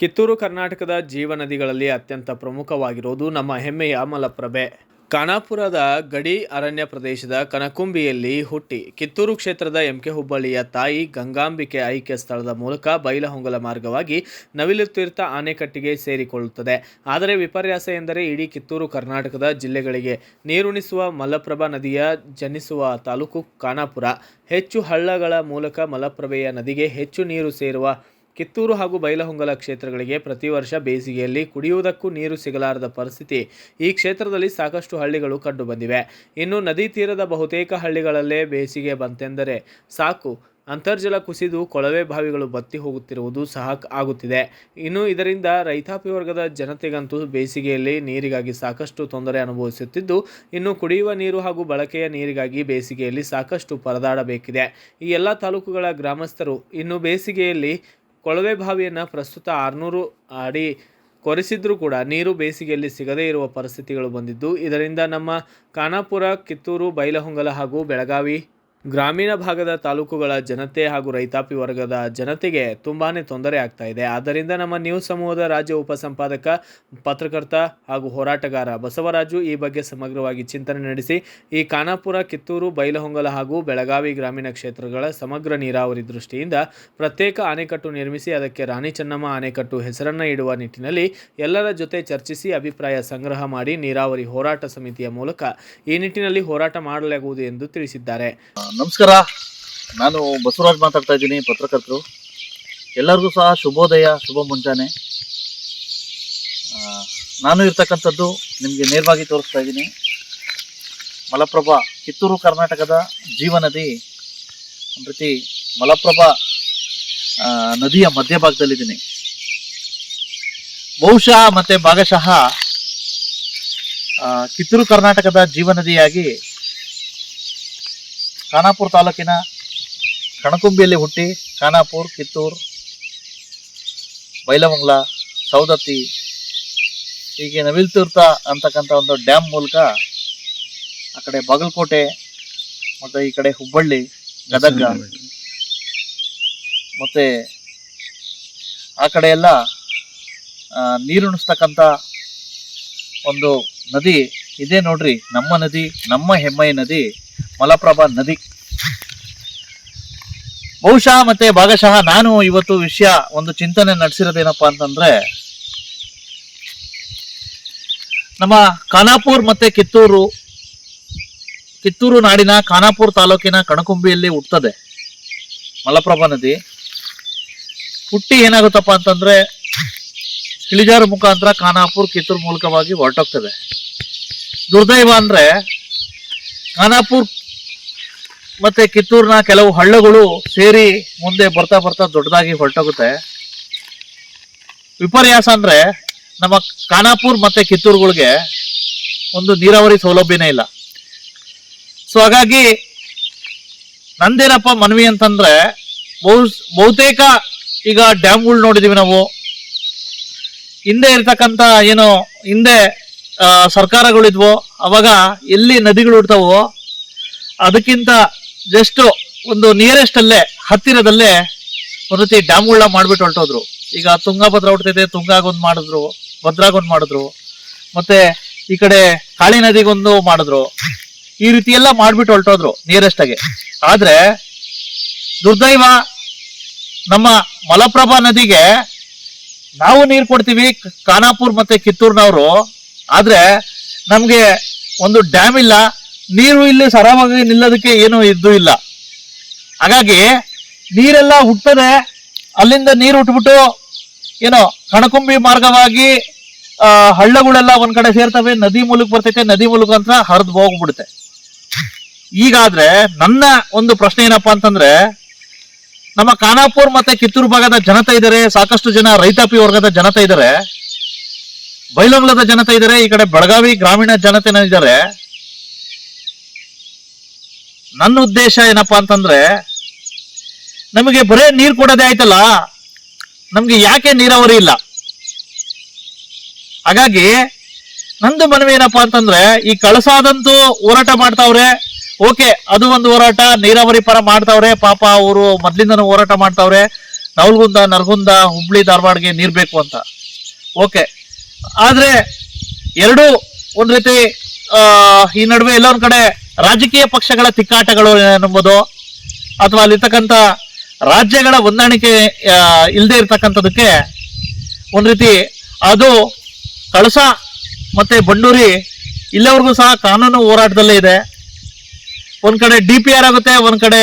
ಕಿತ್ತೂರು ಕರ್ನಾಟಕದ ಜೀವನದಿಗಳಲ್ಲಿ ಅತ್ಯಂತ ಪ್ರಮುಖವಾಗಿರುವುದು ನಮ್ಮ ಹೆಮ್ಮೆಯ ಮಲಪ್ರಭೆ. ಖಾನಾಪುರದ ಗಡಿ ಅರಣ್ಯ ಪ್ರದೇಶದ ಕನಕುಂಬಿಯಲ್ಲಿ ಹುಟ್ಟಿ ಕಿತ್ತೂರು ಕ್ಷೇತ್ರದ ಎಂಕೆ ಹುಬ್ಬಳ್ಳಿಯ ತಾಯಿ ಗಂಗಾಂಬಿಕೆ ಐಕ್ಯ ಸ್ಥಳದ ಮೂಲಕ ಬೈಲಹೊಂಗಲ ಮಾರ್ಗವಾಗಿ ನವಿಲುತೀರ್ಥ ಆನೆಕಟ್ಟಿಗೆ ಸೇರಿಕೊಳ್ಳುತ್ತದೆ. ಆದರೆ ವಿಪರ್ಯಾಸ ಎಂದರೆ ಇಡೀ ಕಿತ್ತೂರು ಕರ್ನಾಟಕದ ಜಿಲ್ಲೆಗಳಿಗೆ ನೀರುಣಿಸುವ ಮಲಪ್ರಭಾ ನದಿಯ ಜನಿಸುವ ತಾಲೂಕು ಖಾನಾಪುರ. ಹೆಚ್ಚು ಹಳ್ಳಗಳ ಮೂಲಕ ಮಲಪ್ರಭೆಯ ನದಿಗೆ ಹೆಚ್ಚು ನೀರು ಸೇರುವ ಕಿತ್ತೂರು ಹಾಗೂ ಬೈಲಹೊಂಗಲ ಕ್ಷೇತ್ರಗಳಿಗೆ ಪ್ರತಿ ವರ್ಷ ಬೇಸಿಗೆಯಲ್ಲಿ ಕುಡಿಯುವುದಕ್ಕೂ ನೀರು ಸಿಗಲಾರದ ಪರಿಸ್ಥಿತಿ ಈ ಕ್ಷೇತ್ರದಲ್ಲಿ ಸಾಕಷ್ಟು ಹಳ್ಳಿಗಳು ಕಂಡುಬಂದಿವೆ. ಇನ್ನು ನದಿ ತೀರದ ಬಹುತೇಕ ಹಳ್ಳಿಗಳಲ್ಲೇ ಬೇಸಿಗೆ ಬಂತೆಂದರೆ ಸಾಕು. ಅಂತರ್ಜಲ ಕುಸಿದು ಕೊಳವೆ ಬಾವಿಗಳು ಬತ್ತಿ ಹೋಗುತ್ತಿರುವುದು ಸಹ ಆಗುತ್ತಿದೆ. ಇನ್ನು ಇದರಿಂದ ರೈತಾಪಿ ವರ್ಗದ ಜನತೆಗಂತೂ ಬೇಸಿಗೆಯಲ್ಲಿ ನೀರಿಗಾಗಿ ಸಾಕಷ್ಟು ತೊಂದರೆ ಅನುಭವಿಸುತ್ತಿದ್ದು, ಇನ್ನು ಕುಡಿಯುವ ನೀರು ಹಾಗೂ ಬಳಕೆಯ ನೀರಿಗಾಗಿ ಬೇಸಿಗೆಯಲ್ಲಿ ಸಾಕಷ್ಟು ಪರದಾಡಬೇಕಿದೆ. ಈ ಎಲ್ಲ ತಾಲೂಕುಗಳ ಗ್ರಾಮಸ್ಥರು ಇನ್ನು ಬೇಸಿಗೆಯಲ್ಲಿ ಕೊಳವೆ ಬಾವಿಯನ್ನು ಪ್ರಸ್ತುತ ಆರುನೂರು ಅಡಿ ಕೊರೆಸಿದ್ರೂ ಕೂಡ ನೀರು ಬೇಸಿಗೆಯಲ್ಲಿ ಸಿಗದೇ ಇರುವ ಪರಿಸ್ಥಿತಿಗಳು ಬಂದಿದ್ದು, ಇದರಿಂದ ನಮ್ಮ ಖಾನಾಪುರ, ಕಿತ್ತೂರು, ಬೈಲಹೊಂಗಲ ಹಾಗೂ ಬೆಳಗಾವಿ ಗ್ರಾಮೀಣ ಭಾಗದ ತಾಲೂಕುಗಳ ಜನತೆ ಹಾಗೂ ರೈತಾಪಿ ವರ್ಗದ ಜನತೆಗೆ ತುಂಬಾ ತೊಂದರೆ ಆಗ್ತಾ ಇದೆ. ಆದ್ದರಿಂದ ನಮ್ಮ ನ್ಯೂಸ್ ಸಮೂಹದ ರಾಜ್ಯ ಉಪಸಂಪಾದಕ, ಪತ್ರಕರ್ತ ಹಾಗೂ ಹೋರಾಟಗಾರ ಬಸವರಾಜು ಈ ಬಗ್ಗೆ ಸಮಗ್ರವಾಗಿ ಚಿಂತನೆ ನಡೆಸಿ, ಈ ಖಾನಾಪುರ, ಕಿತ್ತೂರು, ಬೈಲಹೊಂಗಲ ಹಾಗೂ ಬೆಳಗಾವಿ ಗ್ರಾಮೀಣ ಕ್ಷೇತ್ರಗಳ ಸಮಗ್ರ ನೀರಾವರಿ ದೃಷ್ಟಿಯಿಂದ ಪ್ರತ್ಯೇಕ ಅಣೆಕಟ್ಟು ನಿರ್ಮಿಸಿ, ಅದಕ್ಕೆ ರಾಣಿ ಚೆನ್ನಮ್ಮ ಅಣೆಕಟ್ಟು ಹೆಸರನ್ನು ಇಡುವ ನಿಟ್ಟಿನಲ್ಲಿ ಎಲ್ಲರ ಜೊತೆ ಚರ್ಚಿಸಿ ಅಭಿಪ್ರಾಯ ಸಂಗ್ರಹ ಮಾಡಿ ನೀರಾವರಿ ಹೋರಾಟ ಸಮಿತಿಯ ಮೂಲಕ ಈ ನಿಟ್ಟಿನಲ್ಲಿ ಹೋರಾಟ ಮಾಡಲಾಗುವುದು ಎಂದು ತಿಳಿಸಿದ್ದಾರೆ. ನಮಸ್ಕಾರ. ನಾನು ಬಸವರಾಜ್ ಮಾತಾಡ್ತಾ ಇದ್ದೀನಿ, ಪತ್ರಕರ್ತರು. ಎಲ್ಲರಿಗೂ ಸಹ ಶುಭೋದಯ, ಶುಭ ಮುಂಜಾನೆ. ನಾನು ಇರ್ತಕ್ಕಂಥದ್ದು ನಿಮಗೆ ನೇರವಾಗಿ ತೋರಿಸ್ತಾ ಇದ್ದೀನಿ. ಮಲಪ್ರಭಾ, ಕಿತ್ತೂರು ಕರ್ನಾಟಕದ ಜೀವನದಿ ಒಂದು ರೀತಿ ಮಲಪ್ರಭಾ ನದಿಯ ಮಧ್ಯಭಾಗದಲ್ಲಿದ್ದೀನಿ. ಬಹುಶಃ ಮತ್ತೆ ಭಾಗಶಃ ಕಿತ್ತೂರು ಕರ್ನಾಟಕದ ಜೀವನದಿಯಾಗಿ ಖಾನಾಪುರ ತಾಲೂಕಿನ ಕಣಕುಂಬಿಯಲ್ಲಿ ಹುಟ್ಟಿ ಖಾನಾಪುರ್, ಕಿತ್ತೂರು, ಬೈಲಮಂಗ್ಲ ಸೌದತ್ತಿ ಹೀಗೆ ನವಿಲ್ತೀರ್ಥ ಅಂತಕ್ಕಂಥ ಒಂದು ಡ್ಯಾಮ್ ಮೂಲಕ ಆ ಕಡೆ ಬಾಗಲಕೋಟೆ ಮತ್ತು ಈ ಕಡೆ ಹುಬ್ಬಳ್ಳಿ, ಗದಗ ಮತ್ತು ಆ ಕಡೆ ಎಲ್ಲ ನೀರುಣಿಸ್ತಕ್ಕಂಥ ಒಂದು ನದಿ ಇದೆ ನೋಡ್ರಿ, ನಮ್ಮ ನದಿ, ನಮ್ಮ ಹೆಮ್ಮೆಯ ನದಿ. ಮಲಪ್ರಭಾ ನದಿ. ಬಹುಶಃ ಮತ್ತೆ ಭಾಗಶಃ ನಾನು ಇವತ್ತು ವಿಷಯ ಒಂದು ಚಿಂತನೆ ನಡೆಸಿರೋದೇನಪ್ಪ ಅಂತಂದ್ರೆ, ನಮ್ಮ ಖಾನಾಪುರ್ ಮತ್ತೆ ಕಿತ್ತೂರು ಕಿತ್ತೂರು ನಾಡಿನ ಖಾನಾಪುರ್ ತಾಲೂಕಿನ ಕಣಕುಂಬಿಯಲ್ಲಿ ಹುಟ್ಟುತ್ತದೆ ಮಲಪ್ರಭಾ ನದಿ. ಹುಟ್ಟಿ ಏನಾಗುತ್ತಪ್ಪ ಅಂತಂದ್ರೆ, ಇಳಿಜಾರು ಮುಖಾಂತರ ಖಾನಾಪುರ್ ಕಿತ್ತೂರು ಮೂಲಕವಾಗಿ ಹೊರಟೋಗ್ತದೆ. ದುರ್ದೈವ ಅಂದ್ರೆ ಖಾನಾಪುರ್ ಮತ್ತೆ ಕಿತ್ತೂರಿನ ಕೆಲವು ಹಳ್ಳಗಳು ಸೇರಿ ಮುಂದೆ ಬರ್ತಾ ಬರ್ತಾ ದೊಡ್ಡದಾಗಿ ಹೊರಟೋಗುತ್ತೆ. ವಿಪರ್ಯಾಸ ಅಂದ್ರೆ ನಮ್ಮ ಖಾನಾಪುರ್ ಮತ್ತೆ ಕಿತ್ತೂರುಗಳಿಗೆ ಒಂದು ನೀರಾವರಿ ಸೌಲಭ್ಯನೇ ಇಲ್ಲ. ಸೊ ಹಾಗಾಗಿ ನಂದೇನಪ್ಪ ಮನವಿ ಅಂತಂದ್ರೆ ಬಹು ಬಹುತೇಕ ಈಗ ಡ್ಯಾಮ್ಗಳು ನೋಡಿದೀವಿ ನಾವು. ಹಿಂದೆ ಇರ್ತಕ್ಕಂಥ ಏನು ಹಿಂದೆ ಸರ್ಕಾರಗಳಿದ್ವೋ, ಅವಾಗ ಎಲ್ಲಿ ನದಿಗಳು ಇರ್ತಾವೋ, ಅದಕ್ಕಿಂತ ಜಸ್ಟ್ ಒಂದು ನಿಯರೆಸ್ಟ್ ಅಲ್ಲೇ, ಹತ್ತಿರದಲ್ಲೇ ಒಂದು ರೀತಿ ಡ್ಯಾಮ್ಗಳನ್ನ ಮಾಡ್ಬಿಟ್ಟು ಹೊರಟೋದ್ರು. ಈಗ ತುಂಗಾಭದ್ರಾ ಹುಡ್ತೈತೆ ತುಂಗಾಗೊಂದು ಮಾಡಿದ್ರು, ಭದ್ರಾಗೊಂದು ಮಾಡಿದ್ರು, ಮತ್ತೆ ಈ ಕಡೆ ಕಾಳಿ ನದಿಗೊಂದು ಮಾಡಿದ್ರು. ಈ ರೀತಿ ಎಲ್ಲ ಮಾಡ್ಬಿಟ್ಟು ಹೊರಟೋದ್ರು ನಿಯರೆಸ್ಟ್ ಆಗಿ. ಆದ್ರೆ, ದುರ್ದೈವ ನಮ್ಮ ಮಲಪ್ರಭಾ ನದಿಗೆ ನಾವು ನೀರು ಕೊಡ್ತೀವಿ ಖಾನಾಪುರ್ ಮತ್ತೆ ಕಿತ್ತೂರ್ನವರು. ಆದ್ರೆ ನಮ್ಗೆ ಒಂದು ಡ್ಯಾಮ್ ಇಲ್ಲ, ನೀರು ಇಲ್ಲಿ ಸರಾಗವಾಗಿ ನಿಲ್ಲೋದಕ್ಕೆ ಏನು ಇದ್ದು ಇಲ್ಲ. ಹಾಗಾಗಿ ನೀರೆಲ್ಲ ಹುಟ್ಟದೆ ಅಲ್ಲಿಂದ ನೀರು ಹುಟ್ಬಿಟ್ಟು ಏನೋ ಕಣಕುಂಬಿ ಮಾರ್ಗವಾಗಿ ಹಳ್ಳಗಳೆಲ್ಲ ಒಂದ್ ಕಡೆ ಸೇರ್ತವೆ, ನದಿ ಮೂಲಕ ಬರ್ತೈತೆ, ನದಿ ಮೂಲಕ ಅಂತ ಹರಿದು ಹೋಗ್ಬಿಡುತ್ತೆ. ಈಗಾದ್ರೆ ನನ್ನ ಒಂದು ಪ್ರಶ್ನೆ ಏನಪ್ಪಾ ಅಂತಂದ್ರೆ, ನಮ್ಮ ಖಾನಾಪುರ್ ಮತ್ತೆ ಕಿತ್ತೂರು ಭಾಗದ ಜನತೆ ಇದ್ದಾರೆ ಸಾಕಷ್ಟು ಜನ ರೈತಾಪಿ ವರ್ಗದ ಜನತೆ ಇದ್ದಾರೆ ಬೈಲಂಗ್ಲದ ಜನತೆ ಇದ್ದಾರೆ ಈ ಕಡೆ ಬೆಳಗಾವಿ ಗ್ರಾಮೀಣ ಜನತೆನ ಇದ್ದಾರೆ ನನ್ನ ಉದ್ದೇಶ ಏನಪ್ಪಾ ಅಂತಂದ್ರೆ, ನಮಗೆ ಬರೇ ನೀರು ಕೊಡೋದೇ ಆಯ್ತಲ್ಲ, ನಮ್ಗೆ ಯಾಕೆ ನೀರಾವರಿ ಇಲ್ಲ? ಹಾಗಾಗಿ ನಂದು ಮನವಿ ಏನಪ್ಪಾ ಅಂತಂದ್ರೆ, ಈ ಕಳಸಾದಂತೂ ಹೋರಾಟ ಮಾಡ್ತಾವ್ರೆ, ಓಕೆ, ಅದು ಒಂದು ಹೋರಾಟ, ನೀರಾವರಿ ಪರ ಮಾಡ್ತಾವ್ರೆ, ಪಾಪ ಅವರು ಮೊದ್ಲಿಂದನೂ ಹೋರಾಟ ಮಾಡ್ತಾವ್ರೆ, ನವಲ್ಗುಂದ, ನರಗುಂದ, ಹುಬ್ಳಿ, ಧಾರವಾಡಗೆ ನೀರ್ ಬೇಕು ಅಂತ. ಓಕೆ ಆದ್ರೆ ಎರಡು ಒಂದು ರೀತಿ ಈ ನಡುವೆ ಎಲ್ಲ ಒಂದ್ ಕಡೆ ರಾಜಕೀಯ ಪಕ್ಷಗಳ ತಿಕ್ಕಾಟಗಳು ಎನ್ನುವುದು, ಅಥವಾ ಅಲ್ಲಿರ್ತಕ್ಕಂಥ ರಾಜ್ಯಗಳ ಹೊಂದಾಣಿಕೆ ಇಲ್ಲದೆ ಇರ್ತಕ್ಕಂಥದಕ್ಕೆ ಒಂದ್ ರೀತಿ ಅದು ಕಳಸ ಮತ್ತೆ ಬಂಡೂರಿ ಇಲ್ಲಿವರೆಗೂ ಸಹ ಕಾನೂನು ಹೋರಾಟದಲ್ಲೇ ಇದೆ. ಒಂದು ಕಡೆ ಡಿ ಪಿ ಆರ್ ಆಗುತ್ತೆ, ಒಂದು ಕಡೆ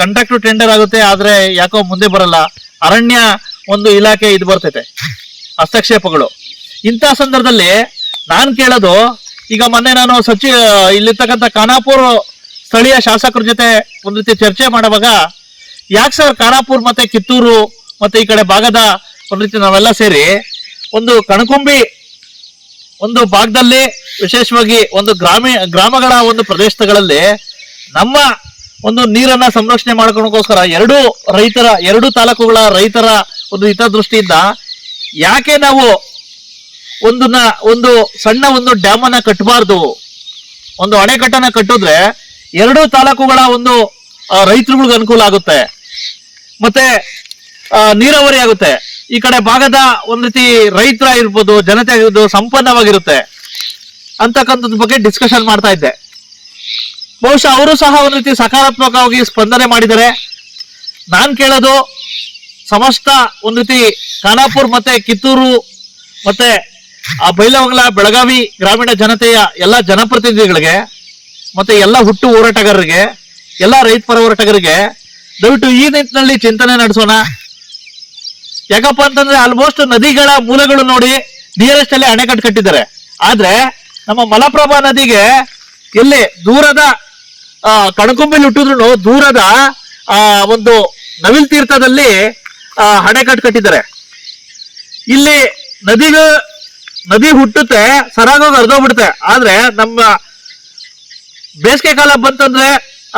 ಕಾಂಟ್ರಾಕ್ಟ್ ಟೆಂಡರ್ ಆಗುತ್ತೆ, ಆದರೆ ಯಾಕೋ ಮುಂದೆ ಬರಲ್ಲ. ಅರಣ್ಯ ಒಂದು ಇಲಾಖೆ ಇದು ಬರ್ತೈತೆ. ಹಸ್ತಕ್ಷೇಪಗಳು. ಇಂಥ ಸಂದರ್ಭದಲ್ಲಿ ನಾನು ಕೇಳೋದು, ಈಗ ಮೊನ್ನೆ ನಾನು ಸಚಿವ ಇಲ್ಲಿರ್ತಕ್ಕಂಥ ಖಾನಾಪುರ್ ಸ್ಥಳೀಯ ಶಾಸಕರ ಜೊತೆ ಒಂದು ರೀತಿ ಚರ್ಚೆ ಮಾಡುವಾಗ, ಯಾಕೆ ಸರ್ ಖಾನಾಪುರ್ ಮತ್ತೆ ಕಿತ್ತೂರು ಮತ್ತೆ ಈ ಕಡೆ ಭಾಗದ ಒಂದು ರೀತಿ ನಾವೆಲ್ಲ ಸೇರಿ ಒಂದು ಕಣಕುಂಬಿ, ಒಂದು ಭಾಗದಲ್ಲಿ ವಿಶೇಷವಾಗಿ ಒಂದು ಗ್ರಾಮೀಣ ಗ್ರಾಮಗಳ ಒಂದು ಪ್ರದೇಶಗಳಲ್ಲಿ ನಮ್ಮ ಒಂದು ನೀರನ್ನ ಸಂರಕ್ಷಣೆ ಮಾಡ್ಕೊಳಕೋಸ್ಕರ ಎರಡು ರೈತರ, ಎರಡು ತಾಲೂಕುಗಳ ರೈತರ ಒಂದು ಹಿತದೃಷ್ಟಿಯಿಂದ ಯಾಕೆ ನಾವು ಒಂದನ್ನ ಒಂದು ಸಣ್ಣ ಒಂದು ಡ್ಯಾಮ್ ಅನ್ನ ಕಟ್ಟಬಾರ್ದು ಒಂದು ಅಣೆಕಟ್ಟನ್ನ ಕಟ್ಟಿದ್ರೆ ಎರಡು ತಾಲೂಕುಗಳ ಒಂದು ರೈತರುಗಳಿಗೆ ಅನುಕೂಲ ಆಗುತ್ತೆ. ಮತ್ತೆ ನೀರಾವರಿ ಆಗುತ್ತೆ. ಈ ಕಡೆ ಭಾಗದ ಒಂದ್ ರೀತಿ ರೈತರ ಇರ್ಬೋದು, ಜನತೆ ಆಗಿರ್ಬೋದು, ಸಂಪನ್ನವಾಗಿರುತ್ತೆ. ಅಂತಕ್ಕಂಥದ್ ಬಗ್ಗೆ ಡಿಸ್ಕಷನ್ ಮಾಡ್ತಾ ಇದ್ದೆ. ಬಹುಶಃ ಅವರು ಸಹ ಒಂದ್ ರೀತಿ ಸಕಾರಾತ್ಮಕವಾಗಿ ಸ್ಪಂದನೆ ಮಾಡಿದ್ದಾರೆ ನಾನ್ ಕೇಳೋದು ಸಮಸ್ತ ಒಂದ್ ರೀತಿ ಖಾನಾಪುರ್ ಮತ್ತೆ ಕಿತ್ತೂರು ಮತ್ತೆ ಆ ಬೈಲಹೊಂಗಲ ಬೆಳಗಾವಿ ಗ್ರಾಮೀಣ ಜನತೆಯ ಎಲ್ಲ ಜನಪ್ರತಿನಿಧಿಗಳಿಗೆ ಮತ್ತೆ ಎಲ್ಲ ಹುಟ್ಟು ಹೋರಾಟಗಾರರಿಗೆ, ಎಲ್ಲ ರೈತ ಪರ ಹೋರಾಟಗಾರರಿಗೆ ದಯವಿಟ್ಟು ಈ ನಿಟ್ಟಿನಲ್ಲಿ ಚಿಂತನೆ ನಡೆಸೋಣ. ಯಾಕಪ್ಪ ಅಂತಂದ್ರೆ ಆಲ್ಮೋಸ್ಟ್ ನದಿಗಳ ಮೂಲಗಳು ನೋಡಿ ನಿಯರೆಸ್ಟ್ ಅಲ್ಲಿ ಅಣೆಕಟ್ಟು ಕಟ್ಟಿದ್ದಾರೆ. ಆದ್ರೆ ನಮ್ಮ ಮಲಪ್ರಭಾ ನದಿಗೆ ಎಲ್ಲಿ ದೂರದ ಕಣಕುಂಬಿಲಿ ಹುಟ್ಟಿದ್ರು ದೂರದ, ಆ, ಒಂದು ನವಿಲ್ ತೀರ್ಥದಲ್ಲಿ ಅಣೆಕಟ್ಟು ಕಟ್ಟಿದ್ದಾರೆ. ಇಲ್ಲಿ ನದಿಗೆ ನದಿ ಹುಟ್ಟುತ್ತೆ ಸರಾಗೋಗಿ ಹರಿದೋಗ್ಬಿಡುತ್ತೆ. ಆದ್ರೆ ನಮ್ಮ ಬೇಸಿಗೆ ಕಾಲ ಬಂತಂದ್ರೆ,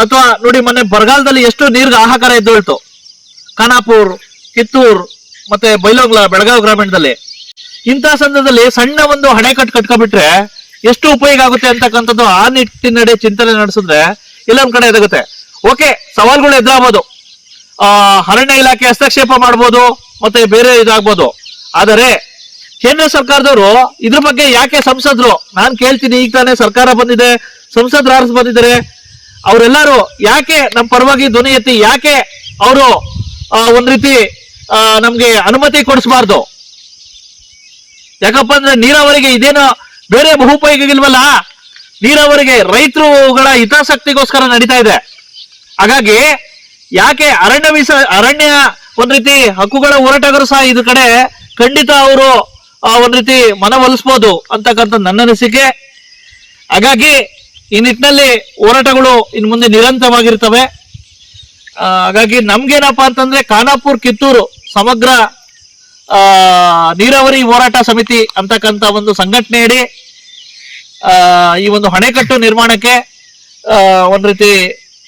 ಅಥವಾ ನೋಡಿ ಮೊನ್ನೆ ಬರಗಾಲದಲ್ಲಿ ಎಷ್ಟು ನೀರ್ಗೆ ಆಹಾಕಾರ ಎದ್ದಿರ್ತು ಖಾನಾಪುರ್, ಕಿತ್ತೂರ್, ಮತ್ತೆ ಬೈಲೋಗ್ಲ, ಬೆಳಗಾವಿ ಗ್ರಾಮೀಣದಲ್ಲಿ. ಇಂಥ ಸಂದರ್ಭದಲ್ಲಿ ಸಣ್ಣ ಒಂದು ಅಣೆಕಟ್ಟು ಕಟ್ಕೊಬಿಟ್ರೆ ಎಷ್ಟು ಉಪಯೋಗ ಆಗುತ್ತೆ ಅಂತಕ್ಕಂಥದ್ದು ಆ ನಿಟ್ಟಿನಡೆ ಚಿಂತನೆ ನಡೆಸಿದ್ರೆ ಎಲ್ಲೊಂದ್ ಕಡೆ ಎದುಗುತ್ತೆ ಓಕೆ, ಸವಾಲ್ಗಳು ಎದುರಾಗ್ಬೋದು. ಆ, ಅರಣ್ಯ ಇಲಾಖೆ ಹಸ್ತಕ್ಷೇಪ ಮಾಡ್ಬೋದು, ಮತ್ತೆ ಬೇರೆ ಇದಾಗ್ಬೋದು. ಆದರೆ ಕೇಂದ್ರ ಸರ್ಕಾರದವರು ಇದ್ರ ಬಗ್ಗೆ ಯಾಕೆ ಸಂಸದರು? ನಾನ್ ಕೇಳ್ತೀನಿ ಈಗ ತಾನೇ ಸರ್ಕಾರ ಬಂದಿದೆ, ಸಂಸದರು ಅರ್ಸ್ ಬಂದಿದ್ದಾರೆ. ಅವರೆಲ್ಲರೂ ಯಾಕೆ ನಮ್ಮ ಪರವಾಗಿ ಧ್ವನಿ ಎತ್ತಿ, ಯಾಕೆ ಅವರು ಒಂದ್ ರೀತಿ ನಮ್ಗೆ ಅನುಮತಿ ಕೊಡಿಸಬಾರ್ದು? ಯಾಕಪ್ಪ ಅಂದ್ರೆ ನೀರಾವರಿಗೆ ಇದೇನು ಬೇರೆ ಬಹುಪಯೋಗ ಇಲ್ವಲ್ಲ ನೀರಾವರಿಗೆ ರೈತರುಗಳ ಹಿತಾಸಕ್ತಿಗೋಸ್ಕರ ನಡೀತಾ ಇದೆ. ಹಾಗಾಗಿ ಯಾಕೆ ಅರಣ್ಯ ಮೀಸ ಅರಣ್ಯ ಒಂದ್ ರೀತಿ ಹಕ್ಕುಗಳ ಹೋರಾಟಗಾರರು ಸಹ ಇದ್ರ ಕಡೆ ಖಂಡಿತ ಅವರು ಒಂದ್ ರೀತಿ ಮನವೊಲಿಸ್ಬೋದು ಅಂತಕ್ಕಂಥ ನನ್ನ ಅನಿಸಿಕೆ. ಹಾಗಾಗಿ ಈ ನಿಟ್ಟಿನಲ್ಲಿ ಹೋರಾಟಗಳು ಇನ್ ಮುಂದೆ ನಿರಂತರವಾಗಿರ್ತವೆ. ಹಾಗಾಗಿ ನಮ್ಗೇನಪ್ಪ ಅಂತಂದ್ರೆ ಖಾನಾಪುರ್, ಕಿತ್ತೂರು ಸಮಗ್ರ ನೀರಾವರಿ ಹೋರಾಟ ಸಮಿತಿ ಅಂತಕ್ಕಂಥ ಒಂದು ಸಂಘಟನೆಯಡಿ ಈ ಒಂದು ಅಣೆಕಟ್ಟು ನಿರ್ಮಾಣಕ್ಕೆ ಒಂದ್ ರೀತಿ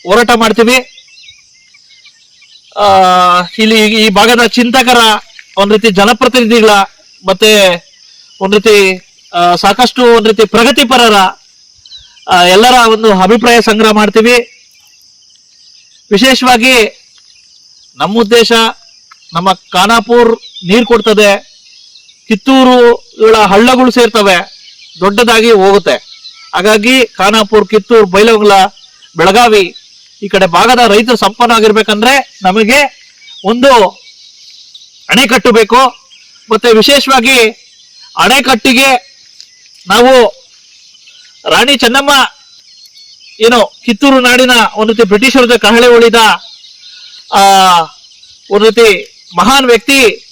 ಹೋರಾಟ ಮಾಡ್ತೀವಿ. ಇಲ್ಲಿ ಈ ಭಾಗದ ಚಿಂತಕರ ಒಂದ್ ರೀತಿ ಜನಪ್ರತಿನಿಧಿಗಳ ಮತ್ತೆ ಒಂದ್ ರೀತಿ ಸಾಕಷ್ಟು ಒಂದ್ ರೀತಿ ಪ್ರಗತಿಪರರ ಎಲ್ಲರ ಒಂದು ಅಭಿಪ್ರಾಯ ಸಂಗ್ರಹ ಮಾಡ್ತೀವಿ. ವಿಶೇಷವಾಗಿ ನಮ್ಮ ಉದ್ದೇಶ ನಮ್ಮ ಖಾನಾಪುರ್ ನೀರು ಕೊಡ್ತದೆ. ಕಿತ್ತೂರುಗಳ ಹಳ್ಳಗಳು ಸೇರ್ತವೆ. ದೊಡ್ಡದಾಗಿ ಹೋಗುತ್ತೆ. ಹಾಗಾಗಿ ಖಾನಾಪುರ್, ಕಿತ್ತೂರು ಬೈಲಗುಲ ಬೆಳಗಾವಿ ಈ ಕಡೆ ಭಾಗದ ರೈತರು ಸಂಪನ್ನ ಆಗಿರ್ಬೇಕಂದ್ರೆ ನಮಗೆ ಒಂದು ಅಣೆಕಟ್ಟು ಬೇಕು. ಮತ್ತೆ ವಿಶೇಷವಾಗಿ ಅಣೆಕಟ್ಟಿಗೆ ನಾವು ರಾಣಿ ಚೆನ್ನಮ್ಮ ಏನು ಕಿತ್ತೂರು ನಾಡಿನ ಒಂದು ರೀತಿ ಬ್ರಿಟಿಷರ ಕಹಳೆ ಉಳಿದ, ಆ, ಒಂದು ರೀತಿ ಮಹಾನ್ ವ್ಯಕ್ತಿ,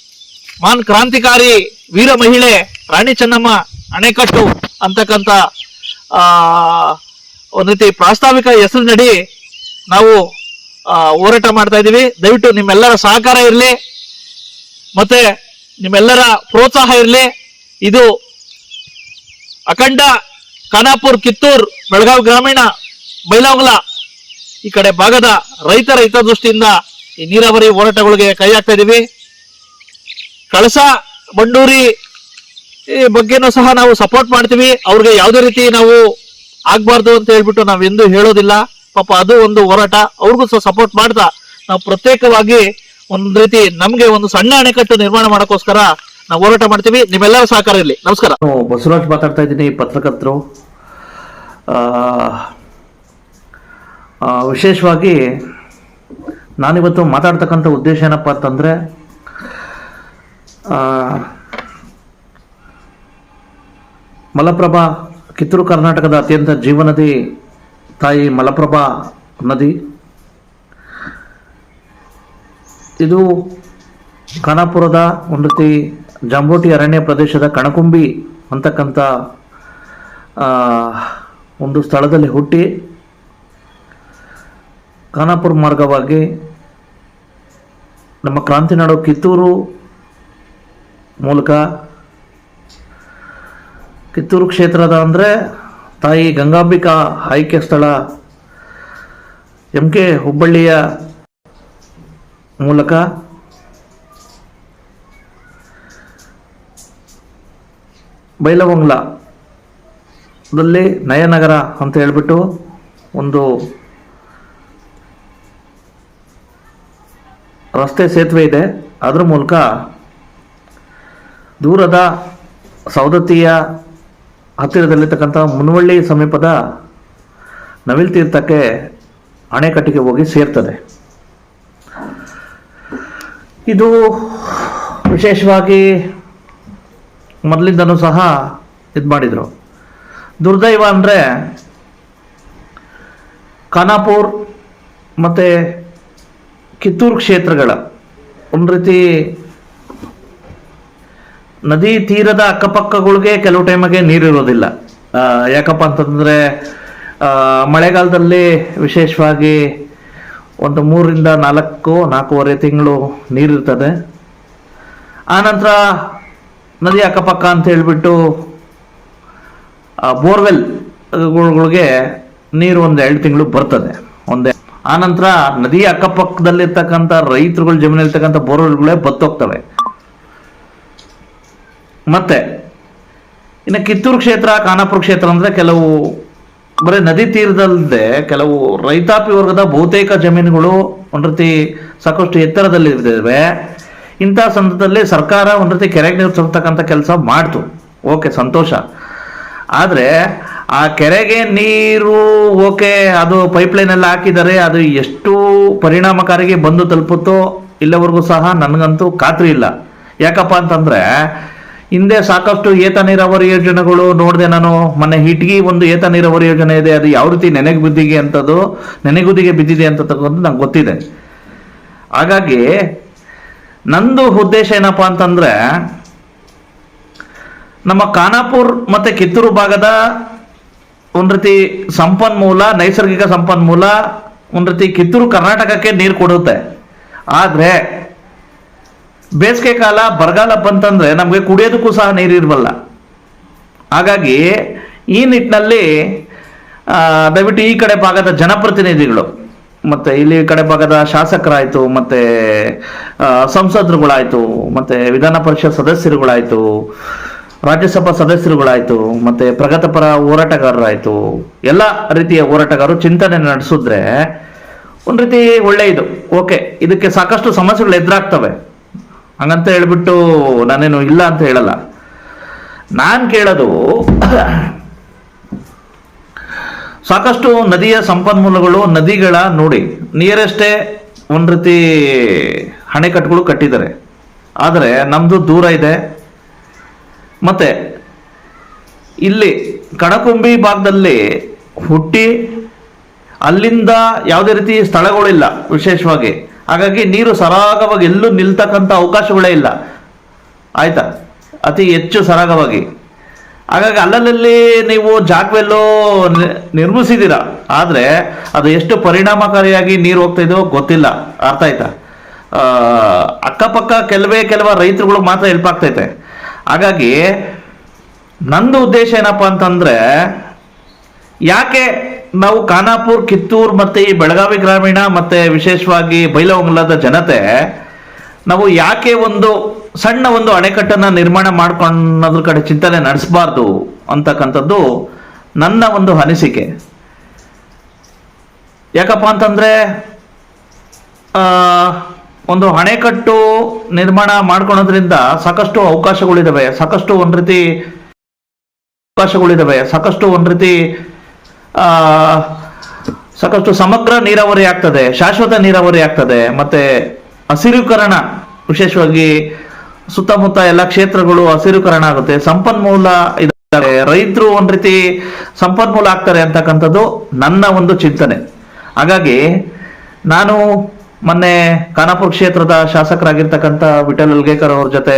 ಮಹಾನ್ ಕ್ರಾಂತಿಕಾರಿ ವೀರ ಮಹಿಳೆ ರಾಣಿ ಚೆನ್ನಮ್ಮ ಅಣೆಕಟ್ಟು ಅಂತಕ್ಕಂಥ, ಆ, ಒಂದು ರೀತಿ ಪ್ರಾಸ್ತಾವಿಕ ಹೆಸರಿನಡಿ ನಾವು ಹೋರಾಟ ಮಾಡ್ತಾ ಇದ್ದೀವಿ. ದಯವಿಟ್ಟು ನಿಮ್ಮೆಲ್ಲರ ಸಹಕಾರ ಇರಲಿ. ಮತ್ತೆ ನಿಮ್ಮೆಲ್ಲರ ಪ್ರೋತ್ಸಾಹ ಇರಲಿ. ಇದು ಅಖಂಡ ಖಾನಾಪುರ್, ಕಿತ್ತೂರ್, ಬೆಳಗಾವಿ ಗ್ರಾಮೀಣ, ಬೈಲಾಂಗ್ಲ ಈ ಕಡೆ ಭಾಗದ ರೈತರ ಹಿತದೃಷ್ಟಿಯಿಂದ ಈ ನೀರಾವರಿ ಹೋರಾಟಗಳಿಗೆ ಕೈ ಹಾಕ್ತಾ ಇದೀವಿ. ಕಳಸ ಬಂಡೂರಿ ಬಗ್ಗೆನೂ ಸಹ ನಾವು ಸಪೋರ್ಟ್ ಮಾಡ್ತೀವಿ. ಅವ್ರಿಗೆ ಯಾವುದೇ ರೀತಿ ನಾವು ಆಗ್ಬಾರ್ದು ಅಂತ ಹೇಳ್ಬಿಟ್ಟು ನಾವು ಎಂದು ಹೇಳೋದಿಲ್ಲ. ಪಾಪ ಅದು ಒಂದು ಹೋರಾಟ. ಅವ್ರಿಗೂ ಸಹ ಸಪೋರ್ಟ್ ಮಾಡ್ತಾ ನಾವು ಪ್ರತ್ಯೇಕವಾಗಿ ಒಂದ್ ರೀತಿ ನಮ್ಗೆ ಒಂದು ಸಣ್ಣ ಅಣೆಕಟ್ಟು ನಿರ್ಮಾಣ ಮಾಡೋಕ್ಕೋಸ್ಕರ ನಾವು ಹೋರಾಟ ಮಾಡ್ತೀವಿ. ನಿಮ್ಮೆಲ್ಲರ ಸಹಕಾರ ಇರಲಿ. ನಮಸ್ಕಾರ. ನಾನು ಬಸವರಾಜ್ ಮಾತಾಡ್ತಾ ಇದ್ದೀನಿ, ಪತ್ರಕರ್ತರು. ವಿಶೇಷವಾಗಿ ನಾನಿವತ್ತು ಮಾತಾಡ್ತಕ್ಕಂಥ ಉದ್ದೇಶ ಏನಪ್ಪ ಅಂತಂದರೆ ಮಲಪ್ರಭಾ, ಕಿತ್ತೂರು ಕರ್ನಾಟಕದ ಅತ್ಯಂತ ಜೀವನದಿ ತಾಯಿ ಮಲಪ್ರಭಾ ನದಿ. ಇದು ಖಾನಾಪುರದ ಒಂದು ರೀತಿ ಜಾಂಬೋಟಿ ಅರಣ್ಯ ಪ್ರದೇಶದ ಕಣಕುಂಬಿ ಅಂತಕ್ಕಂಥ ಒಂದು ಸ್ಥಳದಲ್ಲಿ ಹುಟ್ಟಿ ಖಾನಾಪುರ ಮಾರ್ಗವಾಗಿ ನಮ್ಮ ಕ್ರಾಂತಿ ನಾಡು ಕಿತ್ತೂರು ಮೂಲಕ ಕಿತ್ತೂರು ಕ್ಷೇತ್ರದ ಅಂದರೆ ತಾಯಿ ಗಂಗಾಂಬಿಕಾ ಆಯ್ಕೆ ಸ್ಥಳ ಎಂ ಕೆ ಹುಬ್ಬಳ್ಳಿಯ ಮೂಲಕ ಬೈಲವಂಗ್ಲಾದಲ್ಲಿ ನಯನಗರ ಅಂತ ಹೇಳ್ಬಿಟ್ಟು ಒಂದು ರಸ್ತೆ ಸೇತುವೆ ಇದೆ. ಅದರ ಮೂಲಕ ದೂರದ ಸವದತ್ತಿಯ ಹತ್ತಿರದಲ್ಲಿರ್ತಕ್ಕಂಥ ಮುನವಳ್ಳಿ ಸಮೀಪದ ನವಿಲ್ ತೀರ್ಥಕ್ಕೆ ಅಣೆಕಟ್ಟಿಗೆ ಹೋಗಿ ಸೇರ್ತದೆ. ಇದು ವಿಶೇಷವಾಗಿ ಮೊದಲಿಂದನೂ ಸಹ ಇದು ಮಾಡಿದರು. ದುರ್ದೈವ ಅಂದರೆ ಖಾನಾಪುರ್ ಮತ್ತು ಕಿತ್ತೂರು ಕ್ಷೇತ್ರಗಳ ಒಂದು ರೀತಿ ನದಿ ತೀರದ ಅಕ್ಕಪಕ್ಕಗಳಿಗೆ ಕೆಲವು ಟೈಮಿಗೆ ನೀರಿರೋದಿಲ್ಲ. ಯಾಕಪ್ಪ ಅಂತಂದರೆ ಮಳೆಗಾಲದಲ್ಲಿ ವಿಶೇಷವಾಗಿ ಒಂದು ಮೂರರಿಂದ ನಾಲ್ಕು, ನಾಲ್ಕೂವರೆ ತಿಂಗಳು ನೀರಿರ್ತದೆ. ಆನಂತರ ನದಿ ಅಕ್ಕಪಕ್ಕ ಅಂತ ಹೇಳಿಬಿಟ್ಟು ಬೋರ್ವೆಲ್ ಗಳಿಗೆ ನೀರು ಒಂದು ಎರಡು ತಿಂಗಳು ಬರ್ತದೆ. ಒಂದೇ. ಆನಂತರ ನದಿ ಅಕ್ಕಪಕ್ಕದಲ್ಲಿರ್ತಕ್ಕಂಥ ರೈತರುಗಳ ಜಮೀನಲ್ಲಿರ್ತಕ್ಕಂಥ ಬೋರ್ವೆಲ್ಗಳೇ ಬತ್ತೋಗ್ತವೆ. ಮತ್ತೆ, ಇನ್ನು ಕಿತ್ತೂರು ಕ್ಷೇತ್ರ, ಖಾನಾಪುರ ಕ್ಷೇತ್ರ ಅಂದರೆ ಕೆಲವು ಬರೀ ನದಿ ತೀರದಲ್ಲದೆ ಕೆಲವು ರೈತಾಪಿ ವರ್ಗದ ಬಹುತೇಕ ಜಮೀನುಗಳು ಒಂದು ರೀತಿ ಸಾಕಷ್ಟು ಎತ್ತರದಲ್ಲಿದ್ದಾವೆ. ಇಂಥ ಸಂದರ್ಭದಲ್ಲಿ ಸರ್ಕಾರ ಒಂದು ರೀತಿ ಕೆರೆಗೆ ನೀರು ತರ್ತಕ್ಕಂಥ ಕೆಲಸ ಮಾಡ್ತು. ಓಕೆ, ಸಂತೋಷ. ಆದರೆ ಆ ಕೆರೆಗೆ ನೀರು, ಓಕೆ, ಅದು ಪೈಪ್ಲೈನ್ ಎಲ್ಲ ಹಾಕಿದ್ದಾರೆ ಅದು ಎಷ್ಟು ಪರಿಣಾಮಕಾರಿಗೆ ಬಂದು ತಲುಪುತ್ತೋ ಇಲ್ಲವರೆಗೂ ಸಹ ನನಗಂತೂ ಖಾತ್ರಿ ಇಲ್ಲ. ಯಾಕಪ್ಪ ಅಂತಂದ್ರೆ ಹಿಂದೆ ಸಾಕಷ್ಟು ಏತ ನೀರಾವರಿ ಯೋಜನೆಗಳು ನೋಡಿದೆ ನಾನು ಮೊನ್ನೆ ಹಿಟ್ಗಿ ಒಂದು ಏತ ನೀರಾವರಿ ಯೋಜನೆ ಇದೆ, ಅದು ಯಾವ ರೀತಿ ನೆನೆಗೆ ಬಿದ್ದಿಗೆ ಅಂತದ್ದು ನೆನೆಗುದಿಗೆ ಬಿದ್ದಿದೆ ಅಂತ ತಗೊಂಡು ನಂಗೆ ಗೊತ್ತಿದೆ. ಹಾಗಾಗಿ ನಂದು ಉದ್ದೇಶ ಏನಪ್ಪ ಅಂತಂದ್ರೆ, ನಮ್ಮ ಖಾನಾಪುರ್ ಮತ್ತೆ ಕಿತ್ತೂರು ಭಾಗದ ಒಂದು ರೀತಿ ಸಂಪನ್ಮೂಲ, ನೈಸರ್ಗಿಕ ಸಂಪನ್ಮೂಲ, ಒಂದು ರೀತಿ ಕಿತ್ತೂರು ಕರ್ನಾಟಕಕ್ಕೆ ನೀರು ಕೊಡುತ್ತೆ. ಆದರೆ ಬೇಸಿಗೆ ಕಾಲ, ಬರಗಾಲ ಬಂತಂದ್ರೆ ನಮಗೆ ಕುಡಿಯೋದಕ್ಕೂ ಸಹ ನೀರಿರಬಲ್ಲ ಹಾಗಾಗಿ ಈ ನಿಟ್ಟಿನಲ್ಲಿ ದಯವಿಟ್ಟು ಈ ಕಡೆ ಭಾಗದ ಜನಪ್ರತಿನಿಧಿಗಳು, ಮತ್ತೆ ಇಲ್ಲಿ ಕಡೆ ಭಾಗದ ಶಾಸಕರಾಯಿತು, ಮತ್ತೆ ಸಂಸದರುಗಳಾಯ್ತು, ಮತ್ತೆ ವಿಧಾನ ಪರಿಷತ್ ಸದಸ್ಯರುಗಳಾಯಿತು, ರಾಜ್ಯಸಭಾ ಸದಸ್ಯರುಗಳಾಯಿತು, ಮತ್ತೆ ಪ್ರಗತಿಪರ ಹೋರಾಟಗಾರರಾಯಿತು, ಎಲ್ಲ ರೀತಿಯ ಹೋರಾಟಗಾರರು ಚಿಂತನೆ ನಡೆಸಿದ್ರೆ ಒಂದು ರೀತಿ ಒಳ್ಳೆಯದು ಓಕೆ ಇದಕ್ಕೆ ಸಾಕಷ್ಟು ಸಮಸ್ಯೆಗಳು ಎದುರಾಗ್ತವೆ. ಹಂಗಂತ ಹೇಳ್ಬಿಟ್ಟು ನಾನೇನು ಇಲ್ಲ ಅಂತ ಹೇಳಲ್ಲ. ನಾನು ಕೇಳೋದು ಸಾಕಷ್ಟು ನದಿಯ ಸಂಪನ್ಮೂಲಗಳು ನದಿಗಳ ನೋಡಿ, ನಿಯರೆಸ್ಟೇ ಒಂದು ರೀತಿ ಅಣೆಕಟ್ಟುಗಳು ಕಟ್ಟಿದ್ದಾರೆ. ಆದರೆ ನಮ್ಮದು ದೂರ ಇದೆ. ಮತ್ತೆ ಇಲ್ಲಿ ಕಣಕುಂಬಿ ಭಾಗದಲ್ಲಿ ಹುಟ್ಟಿ ಅಲ್ಲಿಂದ ಯಾವುದೇ ರೀತಿ ಸ್ಥಳಗಳಿಲ್ಲ ವಿಶೇಷವಾಗಿ. ಹಾಗಾಗಿ ನೀರು ಸರಾಗವಾಗಿ ಎಲ್ಲೂ ನಿಲ್ತಕ್ಕಂಥ ಅವಕಾಶಗಳೇ ಇಲ್ಲ. ಆಯ್ತಾ? ಅತಿ ಹೆಚ್ಚು ಸರಾಗವಾಗಿ. ಹಾಗಾಗಿ ಅಲ್ಲಲ್ಲಿ ನೀವು ಜಾಗವೆಲ್ಲೋ ನಿರ್ಮಿಸಿದ್ದೀರಾ? ಆದರೆ ಅದು ಎಷ್ಟು ಪರಿಣಾಮಕಾರಿಯಾಗಿ ನೀರು ಹೋಗ್ತಾ ಗೊತ್ತಿಲ್ಲ. ಅರ್ಥ ಆಯ್ತಾ? ಅಕ್ಕಪಕ್ಕ ಕೆಲವೇ ಕೆಲವ ರೈತರುಗಳು ಮಾತ್ರ ಹೆಲ್ಪ್ ಆಗ್ತೈತೆ ಹಾಗಾಗಿ ನಂದು ಉದ್ದೇಶ ಏನಪ್ಪ ಅಂತಂದ್ರೆ ಯಾಕೆ ನಾವು ಖಾನಾಪುರ್, ಕಿತ್ತೂರ್ ಮತ್ತೆ ಈ ಬೆಳಗಾವಿ ಗ್ರಾಮೀಣ ಮತ್ತೆ ವಿಶೇಷವಾಗಿ ಬೈಲಹೊಂಗಲದ ಜನತೆ ನಾವು ಯಾಕೆ ಒಂದು ಸಣ್ಣ ಒಂದು ಅಣೆಕಟ್ಟನ್ನ ನಿರ್ಮಾಣ ಮಾಡ್ಕೊಳ್ಳೋದ್ರ ಕಡೆ ಚಿಂತನೆ ನಡೆಸಬಾರ್ದು ಅಂತಕ್ಕಂಥದ್ದು ನನ್ನ ಒಂದು ಅನಿಸಿಕೆ. ಯಾಕಪ್ಪ ಅಂತಂದ್ರೆ ಒಂದು ಅಣೆಕಟ್ಟು ನಿರ್ಮಾಣ ಮಾಡ್ಕೊಳೋದ್ರಿಂದ ಸಾಕಷ್ಟು ಅವಕಾಶಗಳಿದಾವೆ, ಸಾಕಷ್ಟು ಒಂದು ರೀತಿ ಅವಕಾಶಗಳಿದಾವೆ, ಸಾಕಷ್ಟು ಒಂದು ರೀತಿ ಸಾಕಷ್ಟು ಸಮಗ್ರ ನೀರಾವರಿ ಆಗ್ತದೆ, ಶಾಶ್ವತ ನೀರಾವರಿ ಆಗ್ತದೆ, ಮತ್ತೆ ಹಸಿರೀಕರಣ, ವಿಶೇಷವಾಗಿ ಸುತ್ತಮುತ್ತ ಎಲ್ಲ ಕ್ಷೇತ್ರಗಳು ಹಸಿರೀಕರಣ ಆಗುತ್ತೆ. ಸಂಪನ್ಮೂಲ ಇದ್ದಾರೆ ರೈತರು ಒಂದ್ ರೀತಿ ಸಂಪನ್ಮೂಲ ಆಗ್ತಾರೆ ಅಂತಕ್ಕಂಥದ್ದು ನನ್ನ ಒಂದು ಚಿಂತನೆ. ಹಾಗಾಗಿ ನಾನು ಮೊನ್ನೆ ಖಾನಾಪುರ ಕ್ಷೇತ್ರದ ಶಾಸಕರಾಗಿರ್ತಕ್ಕಂಥ ವಿಠಲ್ ಅಲ್ಗೇಕರ್ ಅವ್ರ ಜೊತೆ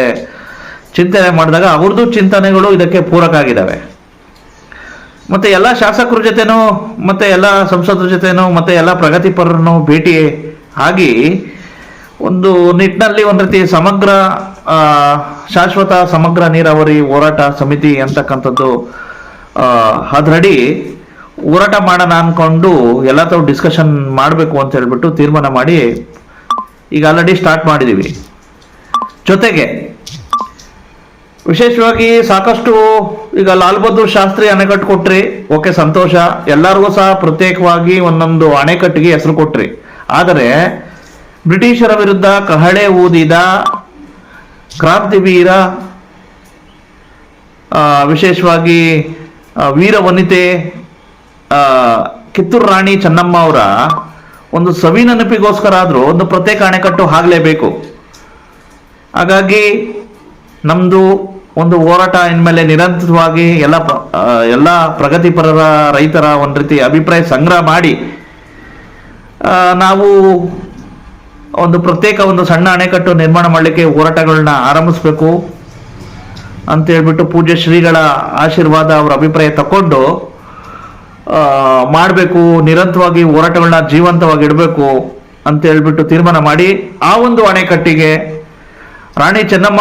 ಚಿಂತನೆ ಮಾಡಿದಾಗ ಅವ್ರದ್ದು ಚಿಂತನೆಗಳು ಇದಕ್ಕೆ ಪೂರಕ ಆಗಿದ್ದಾವೆ ಮತ್ತೆ ಎಲ್ಲ ಶಾಸಕರ ಜೊತೆನೋ, ಮತ್ತೆ ಎಲ್ಲ ಸಂಸದರ ಜೊತೆನೋ, ಮತ್ತೆ ಎಲ್ಲ ಪ್ರಗತಿಪರರನ್ನು ಭೇಟಿ ಆಗಿ ಒಂದು ನಿಟ್ಟಿನಲ್ಲಿ ಒಂದು ರೀತಿ ಸಮಗ್ರ ಶಾಶ್ವತ ಸಮಗ್ರ ನೀರಾವರಿ ಹೋರಾಟ ಸಮಿತಿ ಅಂತಕ್ಕಂಥದ್ದು ಅದರಡಿ ಹೋರಾಟ ಮಾಡೋಣ ಅಂದ್ಕೊಂಡು ಎಲ್ಲ ತಾವು ಡಿಸ್ಕಷನ್ ಮಾಡಬೇಕು ಅಂತ ಹೇಳ್ಬಿಟ್ಟು ತೀರ್ಮಾನ ಮಾಡಿ ಈಗ ಆಲ್ರೆಡಿ ಸ್ಟಾರ್ಟ್ ಮಾಡಿದೀವಿ. ಜೊತೆಗೆ ವಿಶೇಷವಾಗಿ ಸಾಕಷ್ಟು ಈಗ ಲಾಲ್ ಬಹದ್ದೂರ್ ಶಾಸ್ತ್ರಿ ಅಣೆಕಟ್ಟು ಕೊಟ್ರಿ. ಓಕೆ, ಸಂತೋಷ. ಎಲ್ಲರಿಗೂ ಸಹ ಪ್ರತ್ಯೇಕವಾಗಿ ಒಂದೊಂದು ಅಣೆಕಟ್ಟಿಗೆ ಹೆಸರು ಕೊಟ್ರಿ. ಆದರೆ, ಬ್ರಿಟಿಷರ ವಿರುದ್ಧ ಕಹಳೆ ಊದಿದ ಕ್ರಾಂತಿವೀರ ವಿಶೇಷವಾಗಿ ವೀರ ವನಿತೆ ಕಿತ್ತೂರು ರಾಣಿ ಚೆನ್ನಮ್ಮ ಅವರ ಒಂದು ಸವಿ ನೆನಪಿಗೋಸ್ಕರ ಆದರೂ ಒಂದು ಪ್ರತ್ಯೇಕ ಅಣೆಕಟ್ಟು ಆಗಲೇಬೇಕು. ಹಾಗಾಗಿ, ನಮ್ದು ಒಂದು ಹೋರಾಟ ಇನ್ಮೇಲೆ ನಿರಂತರವಾಗಿ ಎಲ್ಲ ಎಲ್ಲ ಪ್ರಗತಿಪರರ ರೈತರ ಒಂದು ರೀತಿ ಅಭಿಪ್ರಾಯ ಸಂಗ್ರಹ ಮಾಡಿ ನಾವು ಒಂದು ಪ್ರತ್ಯೇಕ ಒಂದು ಸಣ್ಣ ಅಣೆಕಟ್ಟು ನಿರ್ಮಾಣ ಮಾಡಲಿಕ್ಕೆ ಹೋರಾಟಗಳನ್ನ ಆರಂಭಿಸ್ಬೇಕು ಅಂತ ಹೇಳ್ಬಿಟ್ಟು ಪೂಜ್ಯ ಶ್ರೀಗಳ ಆಶೀರ್ವಾದ ಅವರ ಅಭಿಪ್ರಾಯ ತಕೊಂಡು ಮಾಡಬೇಕು, ನಿರಂತರವಾಗಿ ಹೋರಾಟಗಳನ್ನ ಜೀವಂತವಾಗಿ ಇಡಬೇಕು ಅಂತ ಹೇಳ್ಬಿಟ್ಟು ತೀರ್ಮಾನ ಮಾಡಿ, ಆ ಒಂದು ಅಣೆಕಟ್ಟಿಗೆ ರಾಣಿ ಚೆನ್ನಮ್ಮ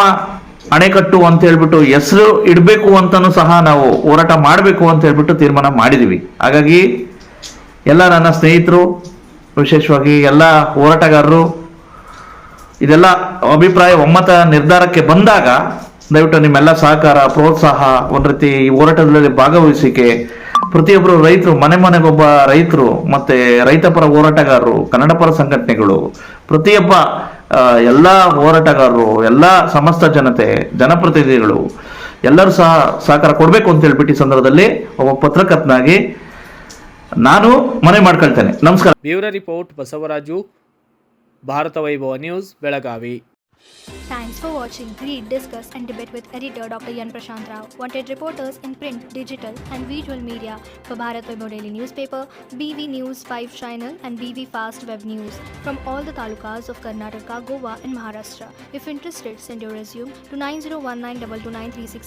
ಅಣೆಕಟ್ಟು ಅಂತ ಹೇಳ್ಬಿಟ್ಟು ಹೆಸರು ಇಡಬೇಕು ಅಂತಾನು ಸಹ ನಾವು ಹೋರಾಟ ಮಾಡಬೇಕು ಅಂತ ಹೇಳ್ಬಿಟ್ಟು ತೀರ್ಮಾನ ಮಾಡಿದೀವಿ. ಹಾಗಾಗಿ ಎಲ್ಲ ನನ್ನ ಸ್ನೇಹಿತರು, ವಿಶೇಷವಾಗಿ ಎಲ್ಲ ಹೋರಾಟಗಾರರು, ಇದೆಲ್ಲ ಅಭಿಪ್ರಾಯ ಒಮ್ಮತ ನಿರ್ಧಾರಕ್ಕೆ ಬಂದಾಗ ದಯವಿಟ್ಟು ನಿಮ್ಮೆಲ್ಲ ಸಹಕಾರ, ಪ್ರೋತ್ಸಾಹ ಒಂದು ರೀತಿ ಈ ಹೋರಾಟದಲ್ಲಿ ಭಾಗವಹಿಸಿಕೆ ಪ್ರತಿಯೊಬ್ಬರು ರೈತರು, ಮನೆ ಮನೆಗೊಬ್ಬ ರೈತರು, ಮತ್ತೆ ರೈತ ಪರ ಹೋರಾಟಗಾರರು, ಕನ್ನಡ ಪರ ಸಂಘಟನೆಗಳು, ಪ್ರತಿಯೊಬ್ಬ ಎಲ್ಲ ಹೋರಾಟಗಾರರು, ಎಲ್ಲ ಸಮಸ್ತ ಜನತೆ, ಜನಪ್ರತಿನಿಧಿಗಳು, ಎಲ್ಲರೂ ಸಹ ಸಹಕಾರ ಕೊಡಬೇಕು ಅಂತ ಹೇಳ್ಬಿಟ್ಟು ಈ ಸಂದರ್ಭದಲ್ಲಿ ಒಬ್ಬ ಪತ್ರಕರ್ತನಾಗಿ ನಾನು ಮನೆ ಮಾಡ್ಕೊಳ್ತೇನೆ. ನಮಸ್ಕಾರ. Bureau report Basavaraju, Bharat Vaibhav news, Belagavi. Thanks for watching Read, Discuss and Debate with editor Dr. Yan Prashant Rao. Wanted reporters in print, digital and visual media for Bharat Vaibhav Daily Newspaper, BV News 5 Channel and BV Fast Web News from all the talukas of Karnataka, Goa and Maharashtra. If interested, send your resume to 9019229369